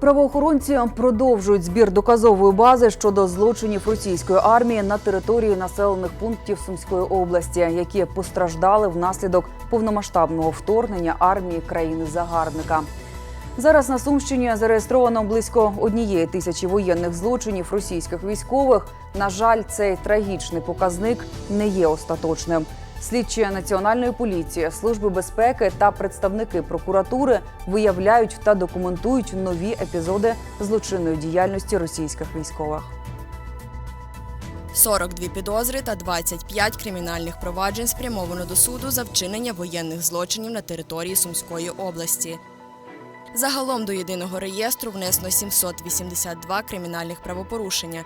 Правоохоронці продовжують збір доказової бази щодо злочинів російської армії на території населених пунктів Сумської області, які постраждали внаслідок повномасштабного вторгнення армії країни-загарбника. Зараз на Сумщині зареєстровано близько однієї тисячі воєнних злочинів російських військових. На жаль, цей трагічний показник не є остаточним. Слідчі національної поліції, служби безпеки та представники прокуратури виявляють та документують нові епізоди злочинної діяльності російських військових. 42 підозри та 25 кримінальних проваджень спрямовано до суду за вчинення воєнних злочинів на території Сумської області. Загалом до єдиного реєстру внесено 782 кримінальних правопорушення.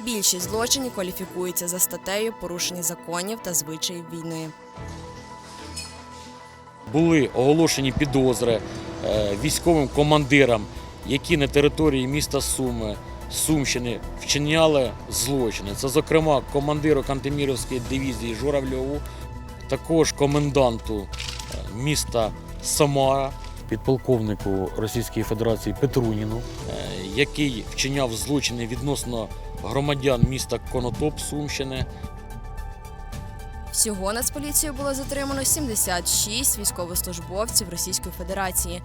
Більшість злочинів кваліфікуються за статтею порушення законів та звичаїв війни. були оголошені підозри е, військовим командирам, які на території міста Суми, Сумщини вчиняли злочини. Це, зокрема, командиру Кантемірівської дивізії Журавльову, також коменданту е, міста Самара, підполковнику Російської Федерації Петруніну, е, який вчиняв злочини відносно громадян міста Конотоп Сумщини. Всього Нацполіцією було затримано 76 військовослужбовців Російської Федерації.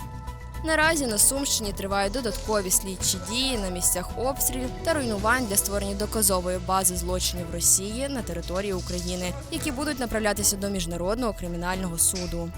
Наразі на Сумщині тривають додаткові слідчі дії на місцях обстрілів та руйнувань для створення доказової бази злочинів Росії на території України, які будуть направлятися до міжнародного кримінального суду.